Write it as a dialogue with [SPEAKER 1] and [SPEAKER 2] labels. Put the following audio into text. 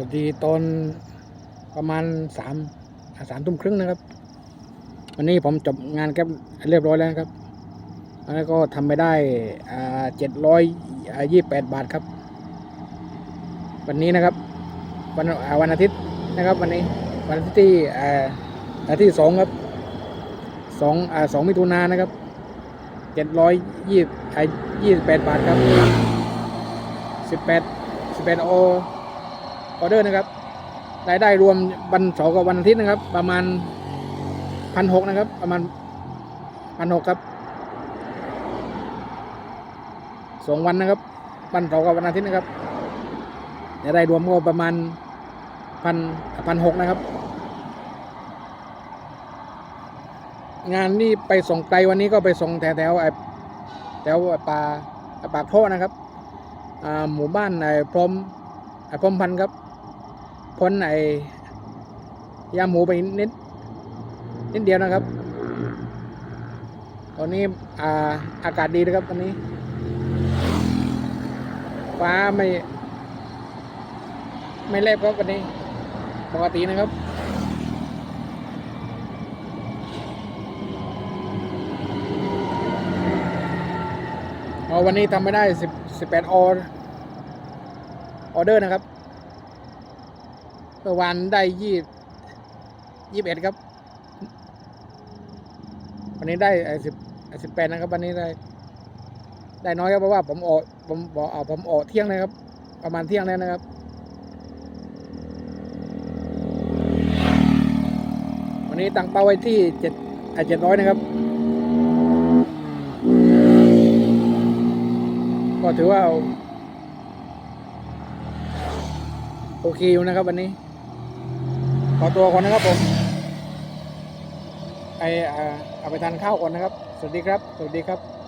[SPEAKER 1] วัสดีตอนประมาณสามสามทุ่มครึ่งนะครับ วันนี้ผมจบงานแก๊ปเรียบร้อยแล้วครับ แล้วก็ทำไปได้เจ็ดร้อยยี่แปดบาทครับ วันนี้นะครับ วันวันอาทิตย์นะครับ วันนี้วันอาทิตย์ที่อาทิตย์สองครับสองสองมิถุนายนนะครับเจ็ดร้อยยี่ยี่สิบแปดบาทครับสิบแปดสิบแปดโอ ออเดอร์นะครับรายได้รวมวันเสาร์กับวันอาทิตย์นะครับ ประมาณพันหกนะครับ ประมาณพันหกครับสองวันนะครับวันเสาร์กับวันอาทิตย์นะครับรายได้รวมก็ประมาณพันพันหกนะครับ งานนี่ไปส่งไกลวันนี้ก็ไปส่งแถวแถวไอ้แถวป่าปากท่อนะครับหมู่บ้านไอ้พรหมไอ้พรหมพันครับ พ้นไอ้ยาหมูไปนิดนิดเดียวนะครับ ตอนนี้อ่าอากาศดีนะครับตอนนี้ ฟ้าไม่ ไม่แลบครับวันนี้ปกตินะครับเอาวันนี้ทำไม่ได้สิบสิบแปดออออเดอร์นะครับ เมื่อวานได้ยี่ยี่สิบเอ็ดครับ วันนี้ได้สิบสิบแปดนะครับ วันนี้ได้ ได้น้อยครับเพราะว่าผมออกผมบอกเอาผมออกเที่ยงเลยครับ ประมาณเที่ยงแล้วนะครับวันนี้ตั้งเป้าไว้ที่เจ็ดเจ็ดร้อยนะครับ ก็ถือว่า โอเคอยู่นะครับวันนี้ ขอตัวก่อนนะครับผมไปอ่าเอาไปทานข้าวก่อนนะครับ สวัสดีครับ สวัสดีครับ